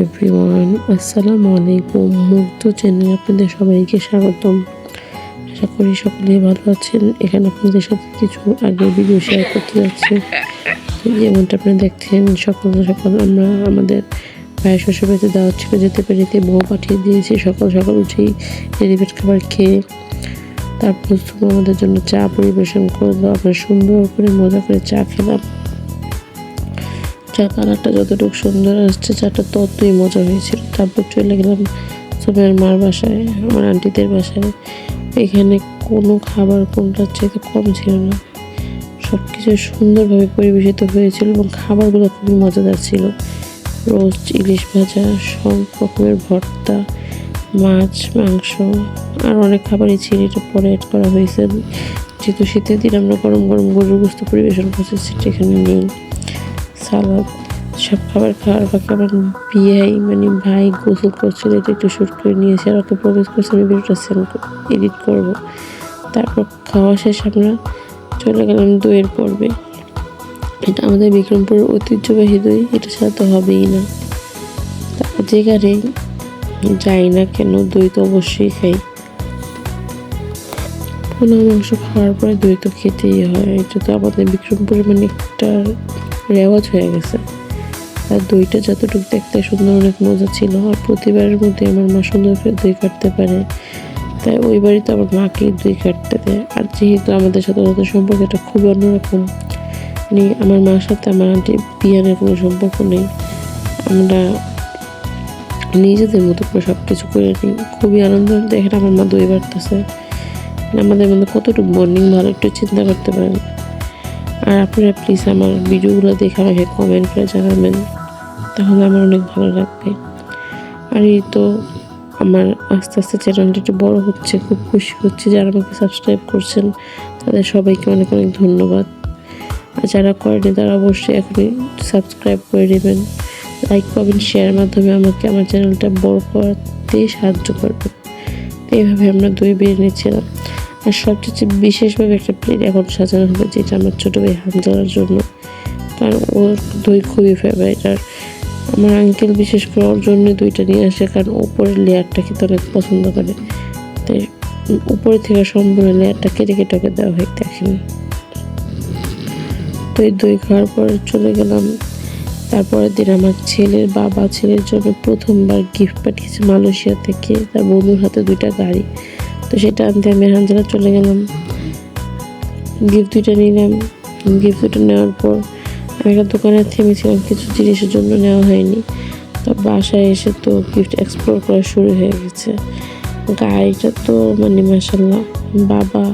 Everyone, আসসালামু আলাইকুম। মুগ্ধ চ্যানেলে আপনাদের সবাইকে স্বাগতম। আশা করি সকলেই ভালো আছেন। এখানে আপনাদের সাথে কিছু আগে ভিডিও শেয়ার করতে যাচ্ছি। যেমনটা আপনারা দেখছেন, সকাল সকাল আমরা আমাদের ভাইয়ের শ্বশুর বাড়িতে দেওয়া ছিল যেতে পেরেতে বউ পাঠিয়ে দিয়েছি। সকাল সকাল উঠেই রেডিমেড খাবার খেয়ে তারপর আমাদের জন্য চা পরিবেশন করল। আমরা সুন্দর করে মজা করে চা খেলাম। চা কালারটা যতটুকু সুন্দর আসছে চাটা ততই মজা হয়েছিল। তারপর চলে গেলাম সোমের মার বাসায়, আমার আন্টিদের বাসায়। এখানে কোনো খাবার কোনটার চাইতে কম ছিল না। সব কিছু সুন্দরভাবে পরিবেশিত হয়েছিল এবং খাবারগুলো খুবই মজাদার ছিল। রোস্ট, ইলিশ ভাজা, সব রকমের ভর্তা, মাছ, মাংস, আর অনেক খাবারই ছিল। এটা পরে অ্যাড করা হয়েছে। যেহেতু শীতের দিন আমরা গরম গরম গরুর গোস্ত পরিবেশন করছি, সেটা এখানে নেই। সালাদ, সব খাবার খাওয়ার ফাঁকে আমার বিয়ে মানে ভাই গোসল করছিল এটা একটু শ্যুট করে নিয়েছে আর ওকে প্রবেশ করছে, আমি ভিডিওটা সেন্ড এডিট করব। তারপর খাওয়া শেষ, আমরা চলে গেলাম দইয়ের পর্বে। এটা আমাদের বিক্রমপুরের ঐতিহ্যবাহী দই, এটা ছাড়া তো হবেই না। তারপর যেখানে যাই না কেন দই তো অবশ্যই খাই। পোনা মাংস খাওয়ার পরে দই তো খেতেই হয়, এটা তো আমাদের বিক্রমপুরে মানে একটা রেওয়াজ হয়ে গেছে। আর দইটা যতটুকু দেখতে সুন্দর অনেক মজা ছিল। আর প্রতিবারের মধ্যে আমার মা সুন্দর করে দই কাটতে পারে। তাই ওই বাড়িতে আমার মাকেই দই কাটতে দেয়। আর যেহেতু আমাদের সাথে ওদের সম্পর্ক, এটা খুবই অন্যরকম। মানে আমার মার সাথে আমার আন্টি বিয়ানের কোনো সম্পর্ক নেই। আমরা নিজেদের মতো করে সব কিছু করে নিই। খুবই আনন্দ দেখেন আমার মা দই বাড়তেছে আমাদের মধ্যে কতটুকু বন্ডিং ভালো একটু চিন্তা করতে পারেন। আর আপনারা প্লিজ আমার ভিডিওগুলো দেখে আমাকে কমেন্ট করে জানাবেন। তাহলে আমার অনেক ভালো লাগবে। আর এই তো আমার আস্তে আস্তে চ্যানেলটা একটু বড়ো হচ্ছে, খুব খুশি হচ্ছে যারা আমাকে সাবস্ক্রাইব করছেন। তাদের সবাইকে অনেক অনেক ধন্যবাদ। আর যারা করেনি তারা অবশ্যই এখনই সাবস্ক্রাইব করে নেবেন। লাইক পাবেন শেয়ারের মাধ্যমে আমাকে আমার চ্যানেলটা বড় করতে সাহায্য করবেন এইভাবে আমরা দই বেরিয়ে নিচ্ছিলাম। আর সবচেয়ে বিশেষভাবে একটা প্লেট এখন সাজানো হবে, যেটা আমার ছোটো ভাই হামজালার জন্য। কারণ ওর দই খুবই ফেভারিট আর আমার আঙ্কেল বিশেষ করে ওর জন্য দইটা নিয়ে আসে, কারণ ওপরের লেয়ারটা খেতে অনেক পছন্দ করে। তাই উপরে থেকে সম্পূর্ণ লেয়ারটা কেটে কেটে ওকে দেওয়া হয়, দেখেন। তো এই দই খাওয়ার পরে চলে গেলাম। তারপরের দিন আমার ছেলের বাবা, ছেলের জন্য প্রথমবার গিফট পাঠিয়েছে মালয়েশিয়া থেকে। তার বন্ধুর হাতে দুইটা গাড়ি। তো সেটা আনতে আমি হানজালা চলে গেলাম। গিফট দুইটা নিলাম। গিফট দুটো নেওয়ার পর আমি একটা দোকানে থেমেছিলাম, কিছু জিনিসের জন্য নেওয়া হয়নি। তো বাসায় এসে তো গিফট এক্সপ্লোর করা শুরু হয়ে গেছে। গাড়িটা তো মানে মাসাল্লাহ বাবা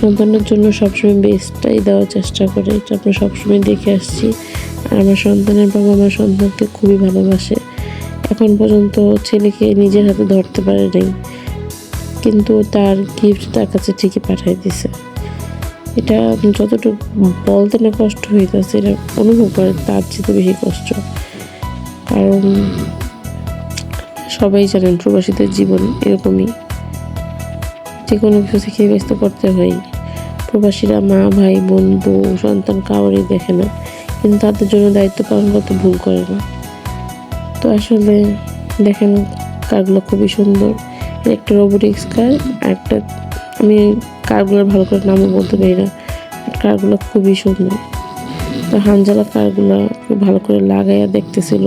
সন্তানের জন্য সবসময় বেস্টটাই দেওয়ার চেষ্টা করে। এটা আমরা সবসময় দেখে আসছি। আর আমার সন্তানের বাবা আমার সন্তানকে খুবই ভালোবাসে। এখন পর্যন্ত ছেলেকে নিজের হাতে ধরতে পারে নাই কিন্তু তার গিফট তার কাছে ঠিকই পাঠাই দিছে। এটা যতটুকু বলতে না কষ্ট হইতেছে, এটা অনুভব করে তার চেয়ে বেশি কষ্ট। কারণ সবাই জানেন প্রবাসীদের জীবন এরকমই। যে কোনো কিছু থেকে ব্যস্ত করতে হয়। প্রবাসীরা মা, ভাই, বোন, বউ, সন্তান কাউরই দেখে না। কিন্তু তাদের জন্য দায়িত্ব পালন করতে ভুল করে না। তো আসলে দেখেন কারগুলো খুবই সুন্দর। একটা রোবোটিক্স কার একটা আমি কারগুলোর ভালো করে নামও বলতে পারি না কারগুলো খুবই সুন্দর। তো হানজালা কারগুলো ভালো করে লাগাইয়া দেখতেছিল।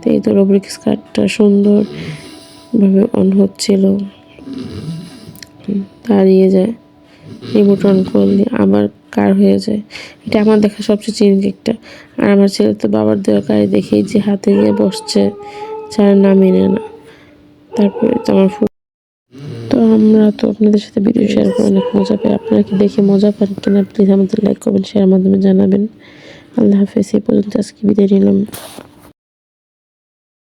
তো এই তো রোবোটিক্স কারটা সুন্দরভাবে অন হচ্ছিল। দাঁড়িয়ে যায় রিমোট অন করলে আবার কার হয়ে যায়। এটা আমার দেখা সবচেয়ে চিনকেকটা আর আমার ছেলে তো বাবার দেওয়া গাড়ি দেখেই যে হাতে নিয়ে বসছে নামই নেয় না। তারপরে তো আমার আমরা তো আপনাদের সাথে ভিডিও শেয়ার করে অনেক মজা পাই। আপনারা কি দেখে মজা পান কিনা প্লিজ আমাদের লাইক করবেন শেয়ার মাধ্যমে জানাবেন। আল্লাহ হাফেজ, এই পর্যন্ত আজকে বিদায় নিলাম।